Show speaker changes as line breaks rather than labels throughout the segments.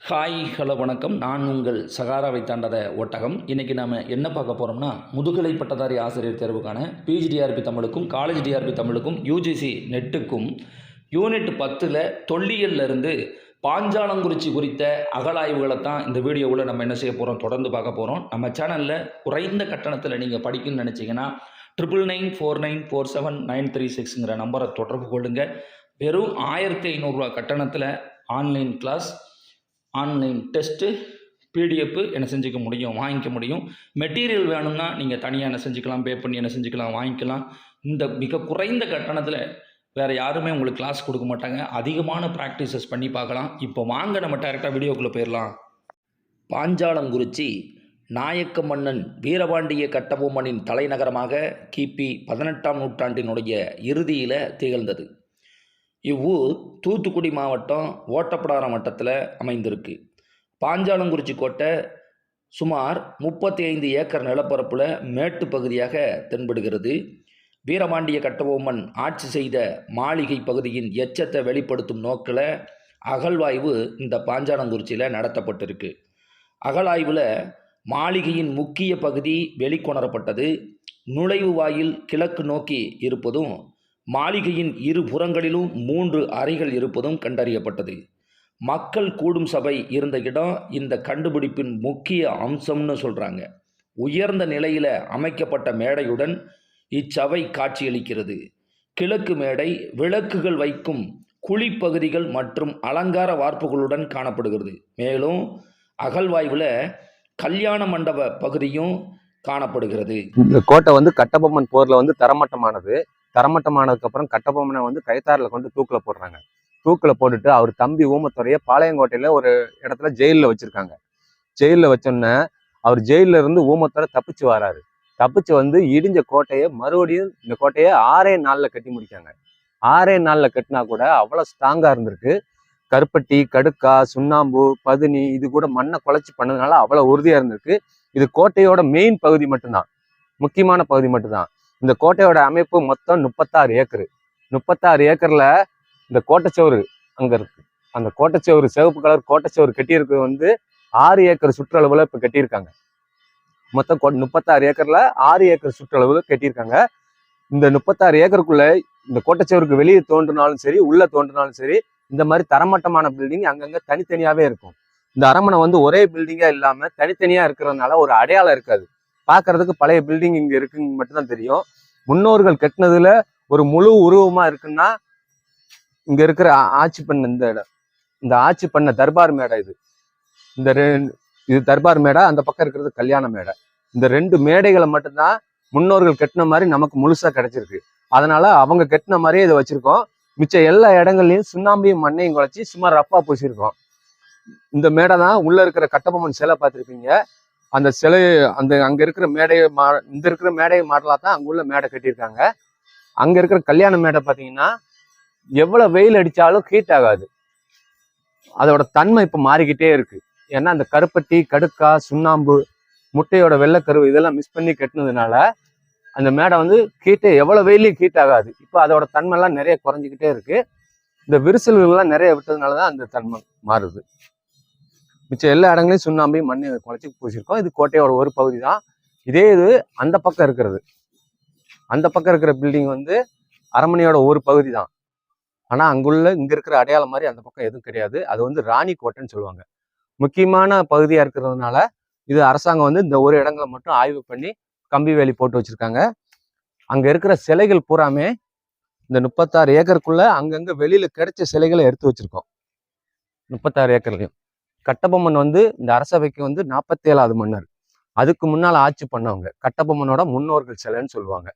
Hi hello வணக்கம். நான் உங்கள் சகாராவை தாண்டத ஒட்டகம். இன்றைக்கி நாம் என்ன பார்க்க போகிறோம்னா முதுகலை பட்டதாரி ஆசிரியர் தேர்வுக்கான பிஜிடிஆர்பி தமிழுக்கும் காலேஜ் டிஆர்பி தமிழுக்கும் யூஜிசி நெட்டுக்கும் யூனிட் பத்தில் தொல்லியல்ல இருந்து பாஞ்சாலங்குறிச்சி குறித்த அகலாய்வுகளை தான் இந்த வீடியோவில் நம்ம என்ன செய்ய போகிறோம் தொடர்ந்து பார்க்க போகிறோம் நம்ம சேனலில் குறைந்த கட்டணத்தில் நீங்கள் படிக்கணும்னு நினச்சிங்கன்னா triple nine four nine four seven nine three சிக்ஸுங்கிற நம்பரை தொடர்பு கொள்ளுங்கள் வெறும் ஆயிரத்தி ஐநூறுரூவா கட்டணத்தில் online class online test PDF என்ன செஞ்சுக்க முடியும் வாங்கிக்க முடியும். மெட்டீரியல் வேணும்னா நீங்கள் தனியாக என்ன செஞ்சுக்கலாம் பே பண்ணி என்ன செஞ்சுக்கலாம் வாங்கிக்கலாம். இந்த மிக குறைந்த கட்டணத்தில் வேறு யாருமே உங்களுக்கு கிளாஸ் கொடுக்க மாட்டாங்க. அதிகமான ப்ராக்டிசஸ் பண்ணி பார்க்கலாம். இப்போ வாங்க நம்ம டேரெக்டாக வீடியோக்குள்ளே போயிடலாம் பாஞ்சாலங்குறிச்சி நாயக்க மன்னன் வீரபாண்டிய கட்டபொம்மனின் தலைநகரமாக கிபி பதினெட்டாம் நூற்றாண்டினுடைய இறுதியில் திகழ்ந்தது. இவ்வூர் தூத்துக்குடி மாவட்டம் ஓட்டப்பிடாரம் வட்டத்தில் அமைந்திருக்கு. பாஞ்சாலங்குறிச்சி கோட்டை சுமார் முப்பத்தி ஐந்து ஏக்கர் நிலப்பரப்பில் மேட்டு பகுதியாக தென்படுகிறது. வீரபாண்டிய கட்டபொம்மன் ஆட்சி செய்த மாளிகை பகுதியின் எச்சத்தை வெளிப்படுத்தும் நோக்கில் அகழ்வாய்வு இந்த பாஞ்சாலங்குறிச்சியில் நடத்தப்பட்டிருக்கு. அகழாய்வில் மாளிகையின் முக்கிய பகுதி வெளிக்கொணரப்பட்டது. நுழைவு வாயில் கிழக்கு நோக்கி இருப்பதும் மாளிகையின் இரு புறங்களிலும் மூன்று அறைகள் இருப்பதும் கண்டறியப்பட்டது. மக்கள் கூடும் சபை இருந்த இடம் இந்த கண்டுபிடிப்பின் முக்கிய அம்சம்னு சொல்கிறாங்க உயர்ந்த நிலையில் அமைக்கப்பட்ட மேடையுடன் இச்சபை காட்சியளிக்கிறது. கிழக்கு மேடை விளக்குகள் வைக்கும் குழிப்பகுதிகள் மற்றும் அலங்கார வார்ப்புகளுடன் காணப்படுகிறது. மேலும் அகழ்வாய்வில் கல்யாண மண்டப பகுதியும் காணப்படுகிறது.
இந்த கோட்டை வந்து கட்டபொம்மன் போரில் வந்து தரமட்டமானது. தரமட்டமானதுக்கு அப்புறம் கட்டபொம்மனை வந்து கைத்தாரில் கொண்டு தூக்கில் போடுறாங்க. தூக்கில் போட்டுட்டு அவர் தம்பி ஊமத்துறைய பாளையங்கோட்டையில் ஒரு இடத்துல ஜெயிலில் வச்சுருக்காங்க. ஜெயிலில் வச்சோன்னே அவர் ஜெயிலில் இருந்து ஊமத்துறை தப்பிச்சு வராரு. தப்பிச்சு வந்து இடிஞ்ச கோட்டையை மறுபடியும் இந்த கோட்டையை ஆறே நாளில் கட்டி முடிக்காங்க ஆறே நாளில் கட்டினா கூட அவ்வளோ ஸ்ட்ராங்காக இருந்திருக்கு. கருப்பட்டி கடுக்கா சுண்ணாம்பு பதுனி இது கூட மண்ணை குழச்சி பண்ணதுனால அவ்வளோ உறுதியாக இருந்திருக்கு. இது கோட்டையோட மெயின் பகுதி மட்டும்தான். முக்கியமான பகுதி மட்டும்தான். இந்த கோட்டையோட அமைப்பு மொத்தம் முப்பத்தாறு ஏக்கர். முப்பத்தாறு ஏக்கர்ல இந்த கோட்டைச்சோறு அங்க இருக்கு. அந்த கோட்டைச்சுவரு சிவப்பு கலர் கோட்டைச்சோறு கட்டியிருக்கு வந்து ஆறு ஏக்கர் சுற்றளவுல இப்ப கட்டியிருக்காங்க. மொத்தம் கோ- முப்பத்தாறு ஏக்கர்ல ஆறு ஏக்கர் சுற்றளவுல கட்டியிருக்காங்க. இந்த முப்பத்தாறு ஏக்கருக்குள்ள இந்த கோட்டைச்சோருக்கு வெளியே தோன்றினாலும் சரி உள்ள தோன்றினாலும் சரி இந்த மாதிரி தரமட்டமான பில்டிங் அங்கங்க தனித்தனியாவே இருக்கும். இந்த அரமனை வந்து ஒரே பில்டிங்கா இல்லாம தனித்தனியா இருக்கிறதுனால ஒரு அடையாளம் இருக்காது. பார்க்கறதுக்கு பழைய பில்டிங் இங்க இருக்குன்னு மட்டும்தான் தெரியும். முன்னோர்கள் கட்டினதுல ஒரு முழு உருவமா இருக்குன்னா இங்க இருக்கிற ஆட்சி பண்ண இந்த இடம். இந்த ஆட்சி பண்ண தர்பார் மேடை இது. இந்த இது தர்பார் மேடை அந்த பக்கம் இருக்கிறது கல்யாண மேடை. இந்த ரெண்டு மேடைகளை மட்டும்தான் முன்னோர்கள் கட்டின மாதிரி நமக்கு முழுசா கிடைச்சிருக்கு. அதனால அவங்க கட்டின மாதிரியே இதை வச்சிருக்கோம். மிச்ச எல்லா இடங்கள்லையும் சுண்ணாம்பையும் மண்ணையும் குழச்சி சும்மா ரப்பா பூசியிருக்கோம். இந்த மேடை தான் உள்ள இருக்கிற கட்டபொம்மன் சிலை பார்த்துருப்பீங்க. அந்த சிலை அந்த அங்கே இருக்கிற மேடையை மா இந்த இருக்கிற மேடையை மாடலாக தான் அங்கே உள்ள மேடை கட்டியிருக்காங்க. அங்கே இருக்கிற கல்யாண மேடை பார்த்தீங்கன்னா எவ்வளோ வெயில் அடித்தாலும் ஹீட் ஆகாது. அதோட தன்மை இப்போ மாறிக்கிட்டே இருக்குது ஏன்னா அந்த கருப்பட்டி கடுக்கா சுண்ணாம்பு முட்டையோட வெள்ளைக்கரு இதெல்லாம் மிஸ் பண்ணி கட்டினதுனால அந்த மேடை வந்து ஹீட்டே எவ்வளோ வெயிலையும் ஹீட் ஆகாது. இப்போ அதோட தன்மைலாம் நிறைய குறைஞ்சிக்கிட்டே இருக்குது இந்த விரிசல்கள்லாம் நிறைய விட்டதுனால தான் அந்த தன்மை மாறுது. மிச்சம் எல்லா இடங்களையும் சுண்ணாம்பி மண்ணை குழச்சி பூசியிருக்கோம். இது கோட்டையோட ஒரு பகுதி தான் இதே இது அந்த பக்கம் இருக்கிறது. அந்த பக்கம் இருக்கிற பில்டிங் வந்து அரண்மனையோட ஒரு பகுதி தான் ஆனால் அங்குள்ள இங்கே இருக்கிற அடையாளம் மாதிரி அந்த பக்கம் எதுவும் கிடையாது. அது வந்து ராணி கோட்டைன்னு சொல்லுவாங்க. முக்கியமான பகுதியாக இருக்கிறதுனால இது அரசாங்கம் வந்து இந்த ஒரு இடங்களை மட்டும் ஆய்வு பண்ணி கம்பி வேலி போட்டு வச்சுருக்காங்க. அங்கே இருக்கிற சிலைகள் பூராமே இந்த முப்பத்தாறு ஏக்கருக்குள்ளே அங்கங்கே வெளியில் கிடைச்ச சிலைகளை எடுத்து வச்சுருக்கோம். முப்பத்தாறு ஏக்கர்லையும். கட்டபொம்மன் வந்து இந்த அரசவைக்கு வந்து நாற்பத்தேழாவது மன்னர். அதுக்கு முன்னால் ஆட்சி பண்ணவங்க. கட்டபொம்மனோட முன்னோர்கள் சிலைன்னு சொல்லுவாங்க.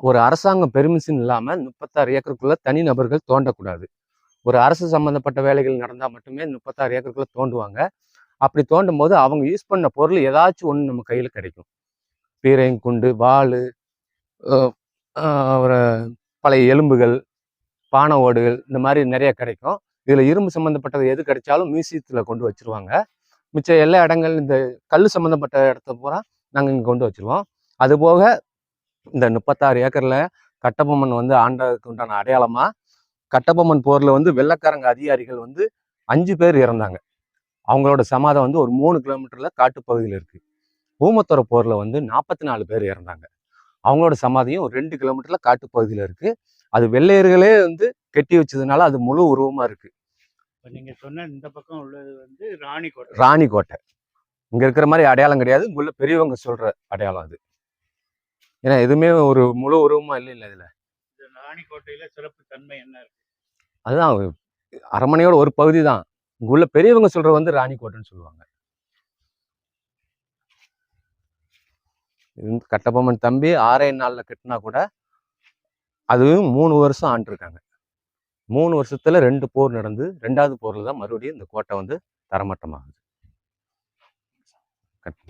ஒரு அரசாங்கம் பெர்மிஷன் இல்லாமல் முப்பத்தாறு ஏக்கருக்குள்ள தனி நபர்கள் தோண்டக்கூடாது ஒரு அரசு சம்பந்தப்பட்ட வேலைகள் நடந்தால் மட்டுமே முப்பத்தாறு ஏக்கருக்குள்ள தோண்டுவாங்க அப்படி தோண்டும் போது அவங்க யூஸ் பண்ண பொருள் ஏதாச்சும் ஒன்று நம்ம கையில் கிடைக்கும். பீரைங்குண்டு வாள் ஒரு பழைய எலும்புகள் பானை ஓடுகள் இந்த மாதிரி நிறைய கிடைக்கும். இதில் இரும்பு சம்மந்தப்பட்டது எது கிடைச்சாலும் மியூசியத்தில் கொண்டு வச்சிருவாங்க. மிச்ச எல்லா இடங்கள் இந்த கல் சம்மந்தப்பட்ட இடத்த பூரா நாங்கள் இங்கே கொண்டு வச்சிருவோம். அதுபோக இந்த முப்பத்தாறு ஏக்கரில் கட்டபொம்மன் வந்து ஆண்டதுக்கு உண்டான அடையாளமாக கட்டபொம்மன் போரில் வந்து வெள்ளைக்காரங்க அதிகாரிகள் வந்து அஞ்சு பேர் இறந்தாங்க. அவங்களோட சமாதம் வந்து ஒரு மூணு கிலோமீட்டரில் காட்டுப்பகுதியில் இருக்குது ஊமத்துற போரில் வந்து நாற்பத்தி நாலு பேர் இறந்தாங்க. அவங்களோட சமாதியும் ஒரு ரெண்டு கிலோமீட்டரில் காட்டுப்பகுதியில் இருக்குது அது வெள்ளையர்களே வந்து கெட்டி வச்சதுனால அது முழு உருவமாக இருக்குது
இப்போ நீங்க சொன்ன இந்த பக்கம் உள்ளது வந்து ராணிக்கோட்டை.
ராணிக்கோட்டை. இங்க இருக்கிற மாதிரி அடையாளம் கிடையாது. இங்குள்ள பெரியவங்க சொல்ற அடையாளம் அது. ஏன்னா எதுவுமே ஒரு முழு உருவமா இல்லை இல்லை இதுல.
ராணிக்கோட்டையில சிறப்பு தன்மை என்ன இருக்கு?
அதுதான் அரண்மனையோட ஒரு பகுதி தான். இங்க உள்ள பெரியவங்க சொல்ற வந்து ராணிக்கோட்டைன்னு சொல்லுவாங்க. கட்டபொம்மன் தம்பி ஆறே நாள்ல கட்டினா கூட அதுவும் மூணு வருஷம் ஆண்டிருக்காங்க. மூணு வருஷத்துல ரெண்டு போர் நடந்து ரெண்டாவது போர்ல தான் மறுபடியும் இந்த கோட்டை வந்து தரமட்டமாகுது.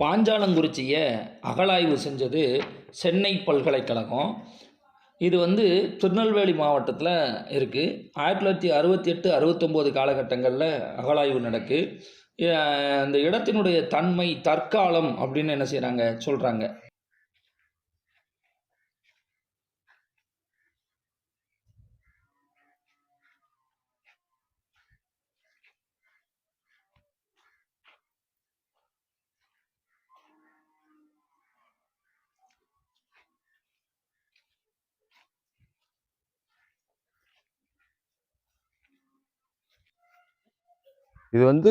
பாஞ்சாலங்குறிச்சியை அகழாய்வு செஞ்சது சென்னை பல்கலைக்கழகம். இது வந்து திருநெல்வேலி மாவட்டத்தில் இருக்குது ஆயிரத்தி தொள்ளாயிரத்தி அறுபத்தி எட்டு அறுபத்தொம்போது காலகட்டங்களில் அகழாய்வு நடக்கு. அந்த இடத்தினுடைய தன்மை தற்காலம் அப்படின்னு என்ன செய்கிறாங்க சொல்கிறாங்க
இது வந்து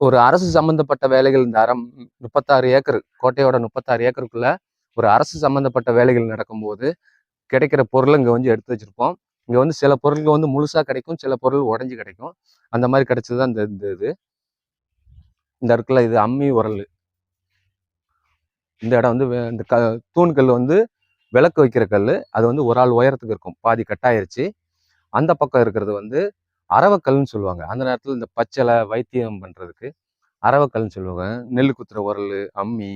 ஒரு அரசு சம்பந்தப்பட்ட வேலைகள் இந்த அறம் முப்பத்தாறு ஏக்கர் கோட்டையோட முப்பத்தாறு ஏக்கருக்குள்ள ஒரு அரசு சம்பந்தப்பட்ட வேலைகள் நடக்கும்போது கிடைக்கிற பொருள் இங்கே வந்து எடுத்து வச்சிருப்போம். இங்கே வந்து சில பொருட்கள் வந்து முழுசாக கிடைக்கும் சில பொருள் உடஞ்சி கிடைக்கும். அந்த மாதிரி கிடைச்சது தான் இந்த இந்த இது. இந்த இடத்துல இது அம்மி உரல். இந்த இடம் வந்து வே- இந்த க தூண்கல் வந்து விளக்கு வைக்கிற கல் அது வந்து ஒரு ஆள் உயரத்துக்கு இருக்கும். பாதி கட்டாயிருச்சு. அந்த பக்கம் இருக்கிறது வந்து அரவக்கல்னு சொல்லுவாங்க. அந்த நேரத்தில் இந்த பச்சளை வைத்தியம் பண்ணுறதுக்கு அரவக்கல்னு சொல்லுவாங்க. நெல் குத்துற உரல் அம்மி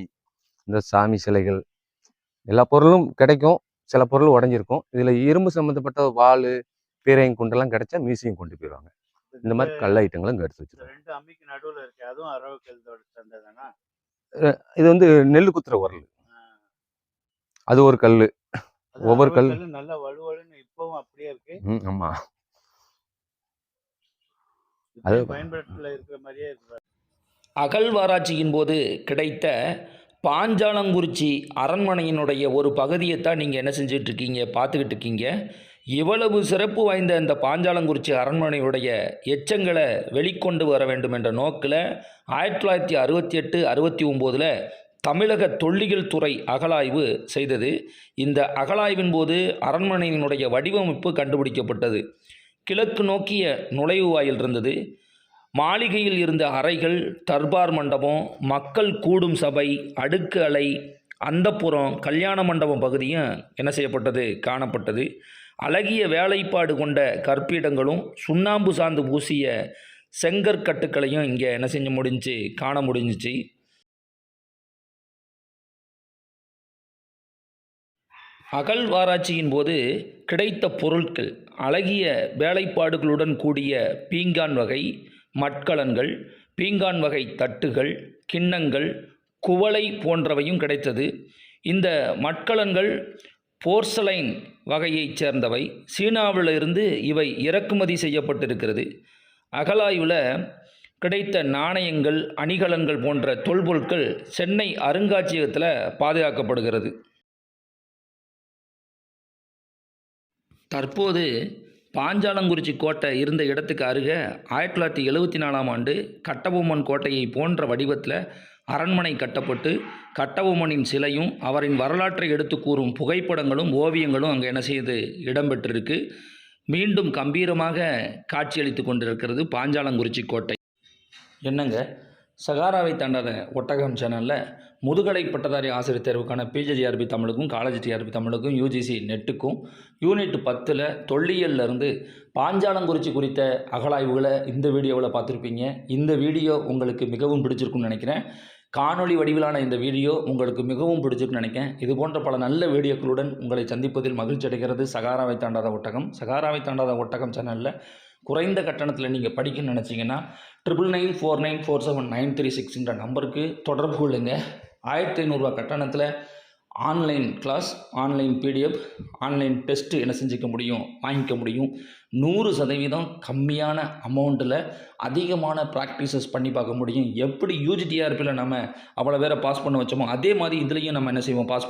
இந்த சாமி சிலைகள் எல்லா பொருளும் கிடைக்கும். சில பொருள் உடஞ்சிருக்கும். இதில் இரும்பு சம்மந்தப்பட்ட வாள் பீரையும் குண்டெல்லாம் கிடைச்சா மியூசியம் கொண்டு போயிடுவாங்க இந்த மாதிரி கல் ஐட்டங்களும் எடுத்து வச்சிருக்காங்க. இது வந்து நெல் குத்துற உரல். அது ஒரு கல் ஒவ்வொரு கல்.
நல்ல வலுவலுன்னு இப்பவும் அப்படியே இருக்கு.
ம்
இப்பயும் பயன்பாட்டுல இருக்கிற மாதிரியே இருக்கு.
அகழ்வாராய்ச்சியின் போது கிடைத்த பாஞ்சாலங்குறிச்சி அரண்மனையினுடைய ஒரு பகுதியைத்தான் நீங்கள் என்ன செஞ்சுட்டு இருக்கீங்க பார்த்துக்கிட்டு இருக்கீங்க இவ்வளவு சிறப்பு வாய்ந்த இந்த பாஞ்சாலங்குறிச்சி அரண்மனையுடைய எச்சங்களை வெளிக்கொண்டு வர வேண்டும் என்ற நோக்கில் ஆயிரத்தி தொள்ளாயிரத்தி அறுபத்தி எட்டு அறுபத்தி ஒம்போதில் தமிழக தொல்லியல் துறை அகழாய்வு செய்தது. இந்த அகழாய்வின் போது அரண்மனையினுடைய வடிவமைப்பு கண்டுபிடிக்கப்பட்டது. கிழக்கு நோக்கிய நுழைவு வாயில் இருந்தது. மாளிகையில் இருந்த அறைகள் தர்பார் மண்டபம் மக்கள் கூடும் சபை அடுக்கு அலை அந்தப்புறம் கல்யாண மண்டபம் பகுதியும் என்ன செய்யப்பட்டது? காணப்பட்டது. அழகிய வேலைப்பாடு கொண்ட கற்பிடங்களும் சுண்ணாம்பு சார்ந்து பூசிய செங்கற்கட்டுக்களையும் இங்கே என்ன செஞ்சு முடிஞ்சு காண முடிஞ்சிச்சு. அகழ்வாராய்ச்சியின் போது கிடைத்த பொருட்கள் அழகிய வேலைப்பாடுகளுடன் கூடிய பீங்கான் வகை மட்கலன்கள் பீங்கான் வகை தட்டுகள் கிண்ணங்கள் குவளை போன்றவையும் கிடைத்தது. இந்த மட்கலன்கள் போர்சலைன் வகையைச் சேர்ந்தவை. சீனாவிலிருந்து இவை இறக்குமதி செய்யப்பட்டிருக்கிறது. அகலாய்வில் கிடைத்த நாணயங்கள் அணிகலன்கள் போன்ற தொல்பொருட்கள் சென்னை அருங்காட்சியகத்தில் பாதுகாக்கப்படுகிறது. தற்போது பாஞ்சாலங்குறிச்சி கோட்டை இருந்த இடத்துக்கு அருகே ஆயிரத்தி தொள்ளாயிரத்தி எழுவத்தி நாலாம் ஆண்டு கட்டபொம்மன் கோட்டையை போன்ற வடிவத்தில் அரண்மனை கட்டப்பட்டு கட்டபொம்மனின் சிலையும் அவரின் வரலாற்றை எடுத்து கூறும் புகைப்படங்களும் ஓவியங்களும் அங்கே என்ன செய்து இடம்பெற்றிருக்கு. மீண்டும் கம்பீரமாக காட்சியளித்து கொண்டிருக்கிறது பாஞ்சாலங்குறிச்சி கோட்டை. என்னங்க? சகாராவை தாண்டாத ஒட்டகம் சேனலில் முதுகலை பட்டதாரி ஆசிரியர் தேர்வுக்கான பிஜிடிஆர்பி தமிழுக்கும் காலேஜ் டிஆர்பி தமிழுக்கும் யூஜிசி நெட்டுக்கும் யூனிட் பத்தில் தொல்லியல்ல இருந்து பாஞ்சாலங்குறிச்சி குறித்த அகலாய்வுகளை இந்த வீடியோவில் பார்த்துருப்பீங்க. இந்த வீடியோ உங்களுக்கு மிகவும் பிடிச்சிருக்கும்னு நினைக்கிறேன். காணொளி வடிவிலான இந்த வீடியோ உங்களுக்கு மிகவும் பிடிச்சிருக்குன்னு நினைக்கிறேன். இது போன்ற பல நல்ல வீடியோக்களுடன் உங்களை சந்திப்பதில் மகிழ்ச்சி அடைகிறது சகாராவை தாண்டாத ஒட்டகம். சகாராவை தாண்டாத ஒட்டகம் சேனலில் குறைந்த கட்டணத்தில் நீங்கள் படிக்கணும்னு நினச்சிங்கன்னா triple nine four nine four seven nine three சிக்ஸ்ன்ற நம்பருக்கு தொடர்பு கொள்ளுங்கள் ஆயிரத்தி ஐநூறுரூவா கட்டணத்தில் online class online PDF online test என்ன செஞ்சுக்க முடியும் வாங்கிக்க முடியும். நூறு சதவீதம் கம்மியான அமௌண்ட்டில் அதிகமான ப்ராக்டிசஸ் பண்ணி பார்க்க முடியும். எப்படி யூஜிடிஆர்பியில் நம்ம அவ்வளோ பேரை பாஸ் பண்ண வச்சோமோ அதே மாதிரி இதுலேயும் நம்ம என்ன செய்வோம்? பாஸ்